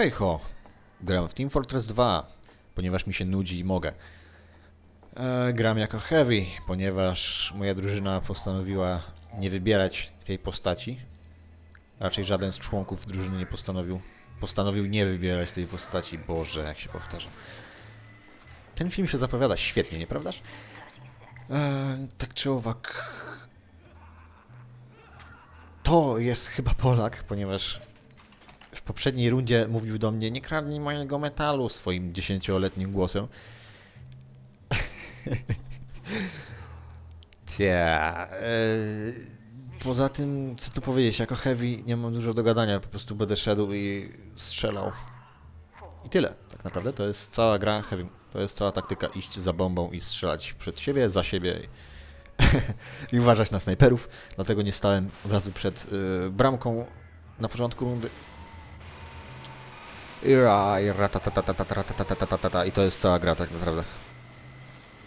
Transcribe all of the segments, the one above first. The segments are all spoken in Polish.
Hej ho, gram w Team Fortress 2, ponieważ mi się nudzi i mogę. E, gram jako Heavy, ponieważ moja drużyna postanowiła nie wybierać tej postaci. Raczej żaden z członków drużyny nie postanowił, postanowił nie wybierać tej postaci. Boże, jak się powtarza. Ten film się zapowiada świetnie, nieprawdaż? E, tak czy owak... To jest chyba Polak, ponieważ w poprzedniej rundzie mówił do mnie nie kradnij mojego metalu swoim dziesięcioletnim głosem. Tia, e, poza tym, co tu powiedzieć, jako heavy nie mam dużo do gadania, po prostu będę szedł i strzelał. I tyle, tak naprawdę, to jest cała gra heavy. To jest cała taktyka, iść za bombą i strzelać przed siebie, za siebie i uważać na snajperów, dlatego nie stałem od razu przed y, bramką na początku rundy. I to jest cała gra tak naprawdę.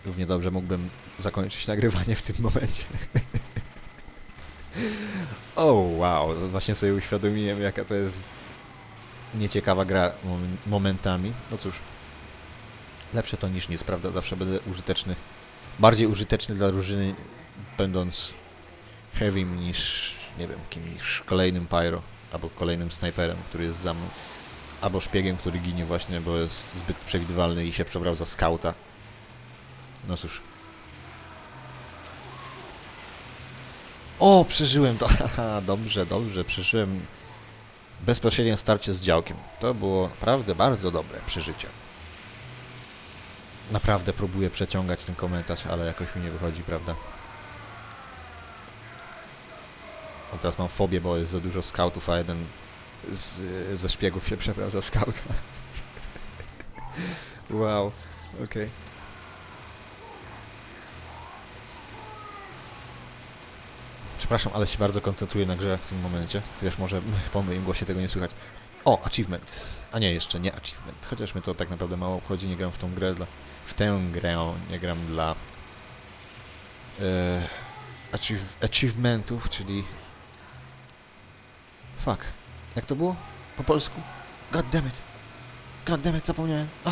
Równie dobrze mógłbym zakończyć nagrywanie w tym momencie. O, oh, wow, właśnie sobie uświadomiłem, jaka to jest nieciekawa gra momentami. No cóż, lepsze to niż nic, prawda? Zawsze będę użyteczny, bardziej użyteczny dla drużyny, będąc heavym niż, nie wiem, kim, niż kolejnym pyro, albo kolejnym snajperem, który jest za mną. Albo szpiegiem, który ginie właśnie, bo jest zbyt przewidywalny i się przebrał za skauta. No cóż. O, przeżyłem to. Dobrze, dobrze, przeżyłem bezpośrednie starcie z działkiem. To było naprawdę bardzo dobre przeżycie. Naprawdę próbuję przeciągać ten komentarz, ale jakoś mi nie wychodzi, prawda? Teraz mam fobię, bo jest za dużo skautów, a jeden z, ze szpiegów się przebrał za skauta. wow, okej. Przepraszam, ale się bardzo koncentruję na grze w tym momencie. Wiesz, może po moim głosie tego nie słychać. O, achievement. A nie, jeszcze nie achievement. Chociaż mnie to tak naprawdę mało obchodzi, nie gram w tą grę dla... W tę grę nie gram dla... E, achieve, achievementów, czyli... Fuck. Jak to było? Po polsku? God damn it. God damn it, zapomniałem. A.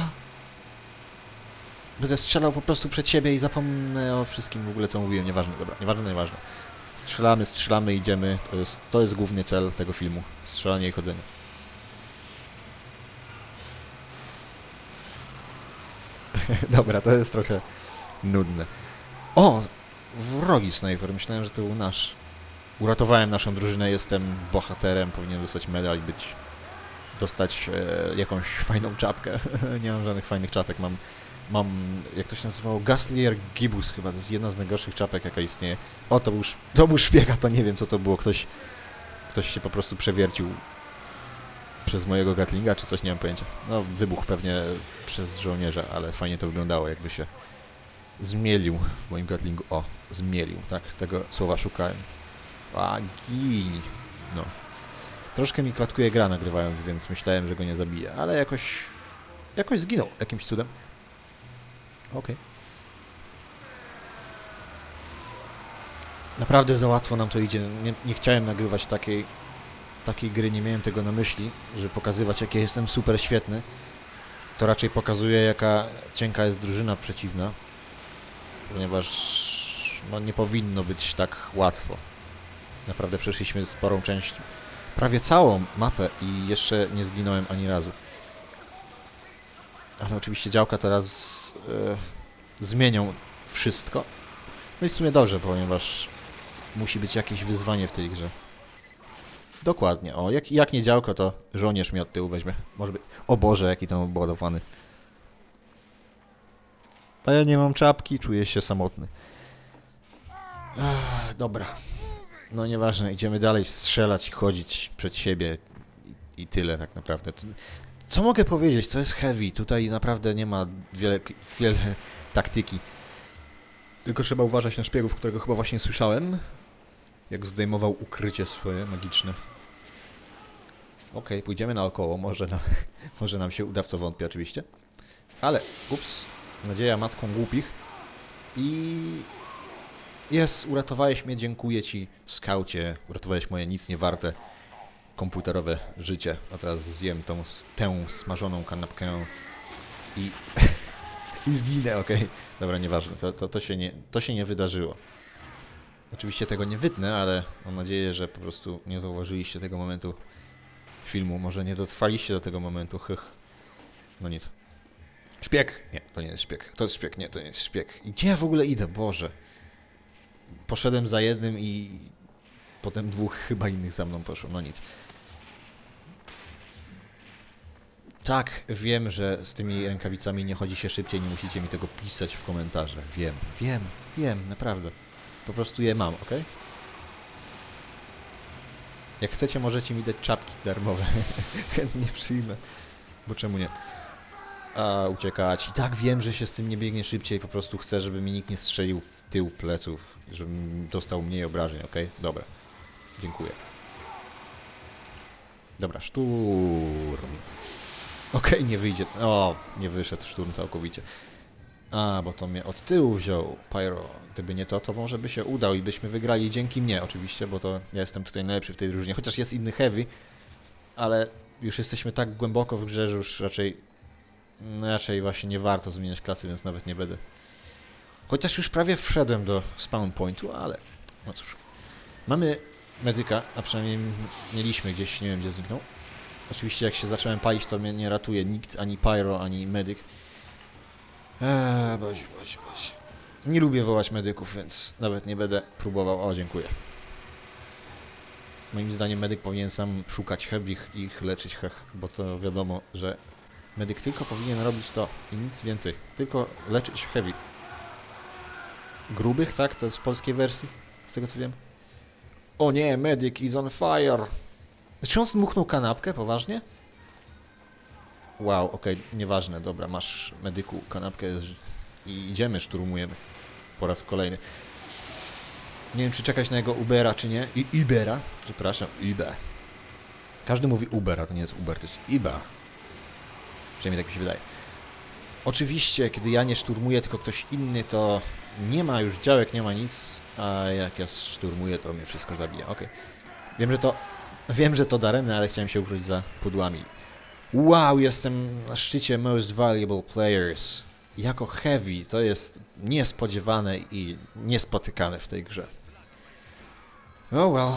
Będę strzelał po prostu przed siebie i zapomnę o wszystkim w ogóle, co mówiłem. Nieważne, dobra, nieważne, nieważne. Strzelamy, strzelamy, idziemy. To jest, to jest główny cel tego filmu. Strzelanie i chodzenie. Dobra, to jest trochę nudne. O! Wrogi snajper. Myślałem, że to był nasz. Uratowałem naszą drużynę, jestem bohaterem, powinienem dostać medal i być... dostać e, jakąś fajną czapkę. Nie mam żadnych fajnych czapek, mam... Mam, jak to się nazywało, Gaslier Gibus chyba, to jest jedna z najgorszych czapek, jaka istnieje. O, to był, to był szpiega, to nie wiem co to było, ktoś... Ktoś się po prostu przewiercił przez mojego Gatlinga, czy coś, nie mam pojęcia. No, wybuch pewnie przez żołnierza, ale fajnie to wyglądało, jakby się zmielił w moim Gatlingu. O, zmielił, tak, tego słowa szukałem. A, gin. No. Troszkę mi klatkuje gra nagrywając, więc myślałem, że go nie zabiję, ale jakoś... Jakoś zginął jakimś cudem. Okej. Naprawdę za łatwo nam to idzie. Nie, nie chciałem nagrywać takiej, takiej gry, nie miałem tego na myśli, żeby pokazywać, jakie jestem super świetny. To raczej pokazuje, jaka cienka jest drużyna przeciwna, ponieważ no, nie powinno być tak łatwo. Naprawdę przeszliśmy sporą część, prawie całą mapę i jeszcze nie zginąłem ani razu. Ale oczywiście działka teraz e, zmienią wszystko. No i w sumie dobrze, ponieważ musi być jakieś wyzwanie w tej grze. Dokładnie. O, jak, jak nie działko, to żołnierz mnie od tyłu weźmie. Może być. O Boże, jaki tam obładowany. A ja nie mam czapki, czuję się samotny. Ach, dobra. No nieważne, idziemy dalej strzelać i chodzić przed siebie i, i tyle tak naprawdę. Co mogę powiedzieć? To jest heavy. Tutaj naprawdę nie ma wiele, wiele taktyki. Tylko trzeba uważać na szpiegów, którego chyba właśnie słyszałem. Jak zdejmował ukrycie swoje magiczne. Okej, pójdziemy naokoło, może nam, może nam się uda, w co wątpię oczywiście. Ale, ups, nadzieja matką głupich. I... Jest, uratowałeś mnie, dziękuję ci, skaucie. Uratowałeś moje nic nie warte komputerowe życie. A teraz zjem tą, tę smażoną kanapkę i, i zginę, okej. Dobra, nieważne, to, to, to, się nie, to się nie wydarzyło. Oczywiście tego nie wytnę, ale mam nadzieję, że po prostu nie zauważyliście tego momentu filmu. Może nie dotrwaliście do tego momentu, hych. No nic. Szpieg! Nie, to nie jest szpieg. To jest szpieg, nie, to nie jest szpieg. I gdzie ja w ogóle idę? Boże. Poszedłem za jednym i potem dwóch chyba innych za mną poszło. No nic. Tak, wiem, że z tymi rękawicami nie chodzi się szybciej, nie musicie mi tego pisać w komentarzach. Wiem, wiem, wiem, naprawdę. Po prostu je mam, ok? Jak chcecie, możecie mi dać czapki darmowe. Chętnie przyjmę. Bo czemu nie? A, uciekać. I tak wiem, że się z tym nie biegnie szybciej. Po prostu chcę, żeby mi nikt nie strzelił w tył pleców. Żebym dostał mniej obrażeń, ok? Dobra. Dziękuję. Dobra, szturm. Okej, nie wyjdzie. O, nie wyszedł szturm całkowicie. A, bo to mnie od tyłu wziął Pyro. Gdyby nie to, to może by się udał i byśmy wygrali dzięki mnie oczywiście, bo to ja jestem tutaj najlepszy w tej drużynie. Chociaż jest inny Heavy, ale już jesteśmy tak głęboko w grze, że już raczej no raczej właśnie nie warto zmieniać klasy, więc nawet nie będę. Chociaż już prawie wszedłem do spawn pointu, ale no cóż. Mamy medyka, a przynajmniej mieliśmy gdzieś, nie wiem gdzie zniknął. Oczywiście jak się zacząłem palić, to mnie nie ratuje nikt, ani pyro, ani medyk. Eee, boś, boś, boś. Nie lubię wołać medyków, więc nawet nie będę próbował. O, dziękuję. Moim zdaniem medyk powinien sam szukać heavych i ich leczyć hech, bo to wiadomo, że medyk tylko powinien robić to i nic więcej. Tylko leczyć heavy. Grubych, tak? To jest w polskiej wersji, z tego co wiem. O nie, medyk is on fire! Czy on zdmuchnął kanapkę, poważnie? Wow, okej, nieważne, dobra, masz medyku kanapkę i idziemy, szturmujemy. Po raz kolejny. Nie wiem, czy czekać na jego Ubera, czy nie. I Ibera, przepraszam, Ibe. Każdy mówi Uber, a to nie jest Uber, to jest Iba. Przynajmniej tak mi się wydaje. Oczywiście, kiedy ja nie szturmuję, tylko ktoś inny, to nie ma już działek, nie ma nic, a jak ja szturmuję, to mnie wszystko zabija. Okej. Wiem, że to wiem, że to daremne, ale chciałem się ukryć za pudłami. Wow, jestem na szczycie Most Valuable Players. Jako heavy to jest niespodziewane i niespotykane w tej grze. Oh well.